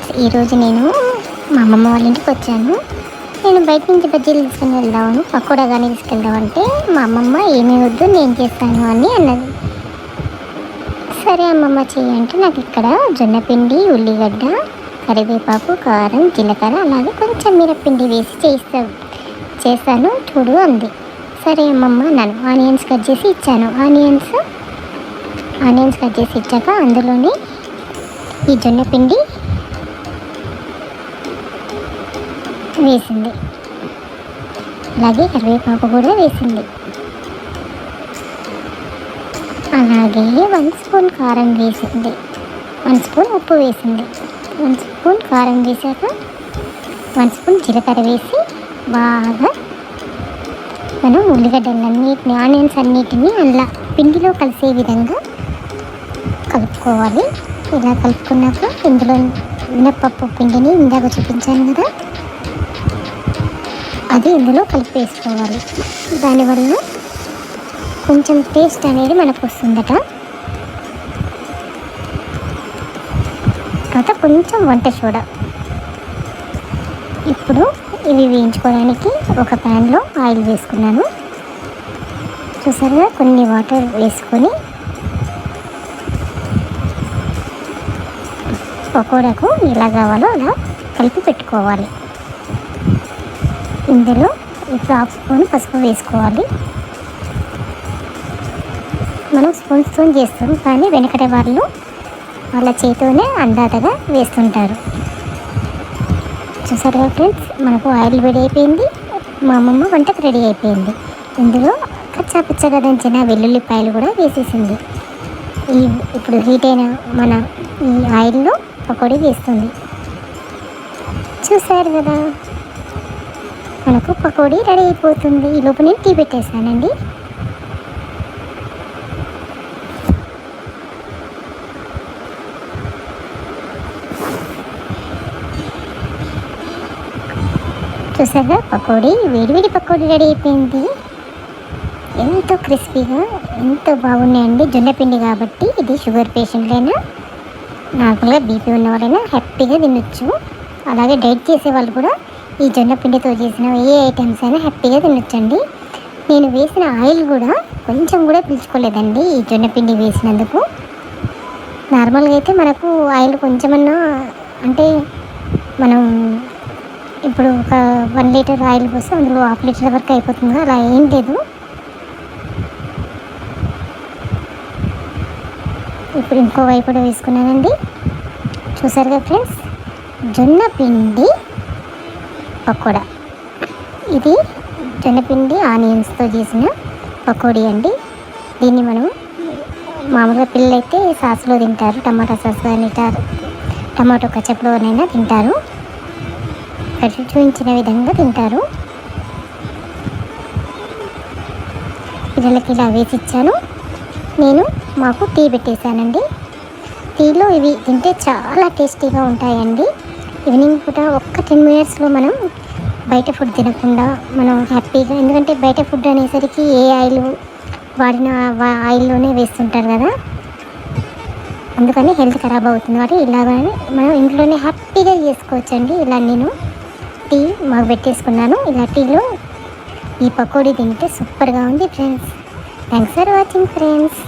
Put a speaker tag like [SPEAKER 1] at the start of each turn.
[SPEAKER 1] Friends ఈరోజు నేను మా అమ్మమ్మ వాళ్ళ ఇంటికి వచ్చాను. నేను బయట నుంచి బజ్జీలు తీసుకుని వెళ్దాము పకోడా కానీ తీసుకెళ్దాం అంటే మా అమ్మమ్మ ఏమీ వద్దు నేను చేస్తాను అని అన్నది. సరే అమ్మమ్మ చేయంటే నాకు ఇక్కడ జొన్నపిండి ఉల్లిగడ్డ కరివేపాకు కారం జీలకర్ర అలాగే కొంచెం మిరపిండి వేసి చేయిస్తాను చేస్తాను చూడు అంది. సరే అమ్మమ్మ నన్ను ఆనియన్స్ కట్ చేసి ఇచ్చాను. ఆనియన్స్ ఆనియన్స్ కట్ చేసి ఇచ్చాక అందులోనే ఈ జొన్నపిండి వేసింది. అలాగే కరివేపాకు కూడా వేసింది. అలాగే వన్ స్పూన్ కారం వేసింది. వన్ స్పూన్ ఉప్పు వేసింది. వన్ స్పూన్ కారం వేసాక వన్ స్పూన్ జీలకర్ర వేసి బాగా మనం ఉల్లిగడ్డలన్నిటిని ఆనియన్స్ అన్నిటిని అలా పిండిలో కలిసే విధంగా కలుపుకోవాలి. ఇలా కలుపుకున్నాక ఇందులో మినప్పప్పు పిండిని ఇందాక చూపించాను కదా అది ఇందులో కలిపి వేసుకోవాలి. దానివల్ల కొంచెం టేస్ట్ అనేది మనకు వస్తుందట. తర్వాత కొంచెం వంట సోడా. ఇప్పుడు ఇవి వేయించుకోవడానికి ఒక ప్యాన్లో ఆయిల్ వేసుకున్నాను. చూసారుగా కొన్ని వాటర్ వేసుకొని పకోడాకు ఎలా కావాలో అలా కలిపి పెట్టుకోవాలి. ఇందులో ఇప్పుడు హాఫ్ స్పూన్ పసుపు వేసుకోవాలి. మనం స్పూన్ స్పూన్ చేస్తాం కానీ వెనకటి వాళ్ళు వాళ్ళ చేతితోనే అందాటగా వేస్తుంటారు. చూసారుగా ఫ్రెండ్స్ మనకు ఆయిల్ రెడీ అయిపోయింది. మా అమ్మమ్మ వంటకు రెడీ అయిపోయింది. ఇందులో కచ్చా పిచ్చగా దంచిన వెల్లుల్లిపాయలు కూడా వేసేసింది. ఈ ఇప్పుడు హీట్ అయిన మన ఈ ఆయిల్లో పకోడీ వేస్తుంది. చూసారు కదా? మనకు పకోడీ రెడీ అయిపోతుంది. ఈ లోపు నేను టీ పెట్టేస్తానండి. చూసారా పకోడీ వేడివేడి పకోడీ రెడీ అయిపోయింది. ఎంతో క్రిస్పీగా ఎంతో బాగున్నాయండి జొన్నపిండి కాబట్టి. ఇది షుగర్ పేషెంట్లైనా నార్మల్గా బీపీ ఉన్న వాళ్ళైనా హ్యాపీగా తినొచ్చు. అలాగే డైట్ చేసే వాళ్ళు కూడా ఈ జొన్న పిండితో చేసిన ఏ ఐటమ్స్ అయినా హ్యాపీగా తినొచ్చండి. నేను వేసిన ఆయిల్ కూడా కొంచెం కూడా పీల్చుకోలేదండి ఈ జొన్న పిండి వేసినందుకు. నార్మల్గా అయితే మనకు ఆయిల్ కొంచెమన్నా అంటే మనం ఇప్పుడు ఒక వన్ లీటర్ ఆయిల్ పోస్తే అందులో హాఫ్ లీటర్ వరకు అయిపోతుంది అలా ఏం లేదు. ఇప్పుడు ఇంకో వైపు కూడా వేసుకున్నానండి. చూసారుగా ఫ్రెండ్స్ జొన్న పిండి. పకోడా. ఇది జొన్నపిండి ఆనియన్స్తో చేసిన పకోడీ అండి. దీన్ని మనం మామూలుగా పిల్లలైతే సాస్లో తింటారు టమాటా సాస్ తింటారు టమాటో కచప్లోనైనా తింటారు. ఇక్కడ చూపించిన విధంగా తింటారు. పిల్లలకి ఇలా వేసి ఇచ్చాను. నేను మాకు టీ పెట్టేశానండి. టీలో ఇవి తింటే చాలా టేస్టీగా ఉంటాయండి. ఈవినింగ్ పూట ఒక్క టెన్ మినిట్స్లో మనం బయట ఫుడ్ తినకుండా మనం హ్యాపీగా ఎందుకంటే బయట ఫుడ్ అనేసరికి ఏ ఆయిల్ వాడిన ఆయిల్లోనే వేస్తుంటారు కదా. అందుకని హెల్త్ ఖరాబ్ అవుతుంది. కాబట్టి ఇలాగని మనం ఇంట్లోనే హ్యాపీగా చేసుకోవచ్చండి. ఇలా నేను టీ మాకు పెట్టేసుకున్నాను. ఇలా టీలో ఈ పకోడీ తింటే సూపర్గా ఉంది friends thanks for watching friends